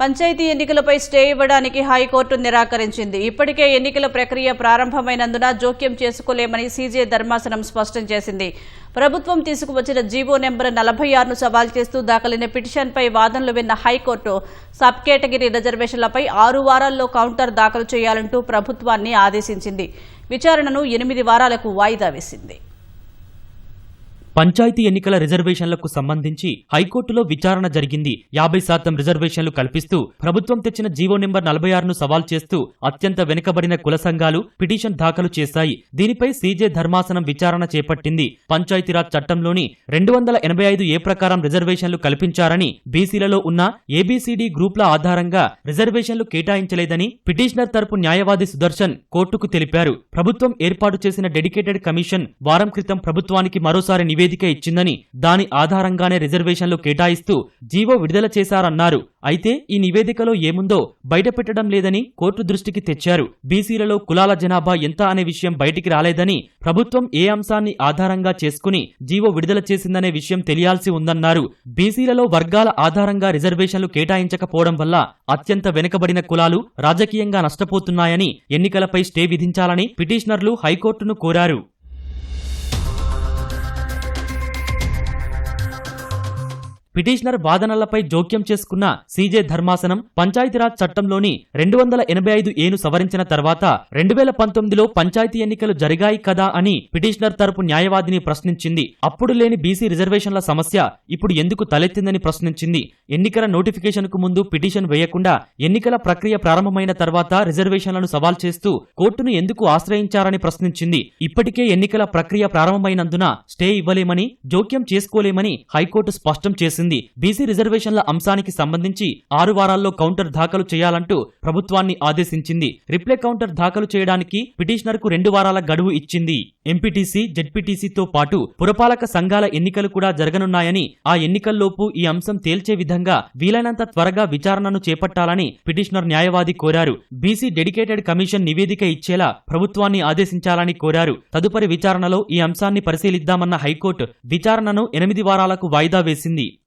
పంచాయతీ ఎన్నికలపై స్టే ఇవ్వడానికి హైకోర్టు నిరాకరించింది. ఇప్పటికే ఎన్నికల ప్రక్రియ ప్రారంభమైనందున జోక్యం చేసుకోలేమని సీజే ధర్మాసనం స్పష్టం చేసింది. ప్రభుత్వం తీసుకువచ్చిన జీవో నెంబర్ నలభై ఆరును సవాల్ చేస్తూ దాఖలైన పిటిషన్పై వాదనలు విన్న హైకోర్టు సబ్ కేటగిరీ రిజర్వేషన్లపై ఆరు వారాల్లో కౌంటర్ దాఖలు చేయాలంటూ ప్రభుత్వాన్ని ఆదేశించింది. విచారణను ఎనిమిది వారాలకు వాయిదా వేసింది. పంచాయతీ ఎన్నికల రిజర్వేషన్లకు సంబంధించి హైకోర్టులో విచారణ జరిగింది. యాభై శాతం రిజర్వేషన్లు కల్పిస్తూ ప్రభుత్వం తెచ్చిన జీవో నెంబర్ నలభై ఆరును సవాల్ చేస్తూ అత్యంత వెనుకబడిన కుల సంఘాలు పిటిషన్ దాఖలు చేశాయి. దీనిపై సీజే ధర్మాసనం విచారణ చేపట్టింది. పంచాయతీరాజ్ చట్టంలోని రెండు వందల ఎనభై ఐదు ఏ ప్రకారం రిజర్వేషన్లు కల్పించారని బీసీలలో ఉన్న ఏబీసీడీ గ్రూప్ల ఆధారంగా రిజర్వేషన్లు కేటాయించలేదని పిటిషనర్ తరపు న్యాయవాది సుదర్శన్ కోర్టుకు తెలిపారు. ప్రభుత్వం ఏర్పాటు చేసిన డెడికేటెడ్ కమిషన్ వారం క్రితం ప్రభుత్వానికి మరోసారి నివేదిక ఇచ్చిందని దాని ఆధారంగానే రిజర్వేషన్లు కేటాయిస్తూ జీవో విడుదల చేశారన్నారు. అయితే ఈ నివేదికలో ఏముందో బయటపెట్టడం లేదని కోర్టు దృష్టికి తెచ్చారు. బీసీలలో కులాల జనాభా ఎంత అనే విషయం బయటికి రాలేదని ప్రభుత్వం ఏ అంశాన్ని ఆధారంగా చేసుకుని జీవో విడుదల చేసిందనే విషయం తెలియాల్సి ఉందన్నారు. బీసీలలో వర్గాల ఆధారంగా రిజర్వేషన్లు కేటాయించకపోవడం వల్ల అత్యంత వెనుకబడిన కులాలు రాజకీయంగా నష్టపోతున్నాయని ఎన్నికలపై స్టే విధించాలని పిటిషనర్లు హైకోర్టును కోరారు. పిటిషనర్ వాదనలపై జోక్యం చేసుకున్న సీజే ధర్మాసనం పంచాయతీరాజ్ చట్టంలోని రెండు వందల ఎనభై ఐదు ఏను సవరించిన తర్వాత రెండు వేల పంతొమ్మిదిలో పంచాయతీ ఎన్నికలు జరిగాయి కదా అని పిటిషనర్ తరపు న్యాయవాదిని ప్రశ్నించింది. అప్పుడు లేని బీసీ రిజర్వేషన్ల సమస్య ఇప్పుడు ఎందుకు తలెత్తిందని ప్రశ్నించింది. ఎన్నికల నోటిఫికేషన్కు ముందు పిటిషన్ వేయకుండా ఎన్నికల ప్రక్రియ ప్రారంభమైన తర్వాత రిజర్వేషన్లను సవాల్ చేస్తూ కోర్టును ఎందుకు ఆశ్రయించారని ప్రశ్నించింది. ఇప్పటికే ఎన్నికల ప్రక్రియ ప్రారంభమైనందున స్టే ఇవ్వలేమని జోక్యం చేసుకోలేమని హైకోర్టు స్పష్టం చేసింది. బీసీ రిజర్వేషన్ల అంశానికి సంబంధించి ఆరు వారాల్లో కౌంటర్ దాఖలు చేయాలంటూ ప్రభుత్వాన్ని ఆదేశించింది. రిప్లై కౌంటర్ దాఖలు చేయడానికి పిటిషనర్కు రెండు వారాల గడువు ఇచ్చింది. ఎంపీటీసీ జెడ్పీటీసీతో పాటు పురపాలక సంఘాల ఎన్నికలు కూడా జరగనున్నాయని ఆ ఎన్నికల్లోపు ఈ అంశం తేల్చే విధంగా వీలైనంత త్వరగా విచారణను చేపట్టాలని పిటిషనర్ న్యాయవాది కోరారు. బీసీ డెడికేటెడ్ కమిషన్ నివేదిక ఇచ్చేలా ప్రభుత్వాన్ని ఆదేశించాలని కోరారు. తదుపరి విచారణలో ఈ అంశాన్ని పరిశీలిద్దామన్న హైకోర్టు విచారణను ఎనిమిది వారాలకు వాయిదా వేసింది.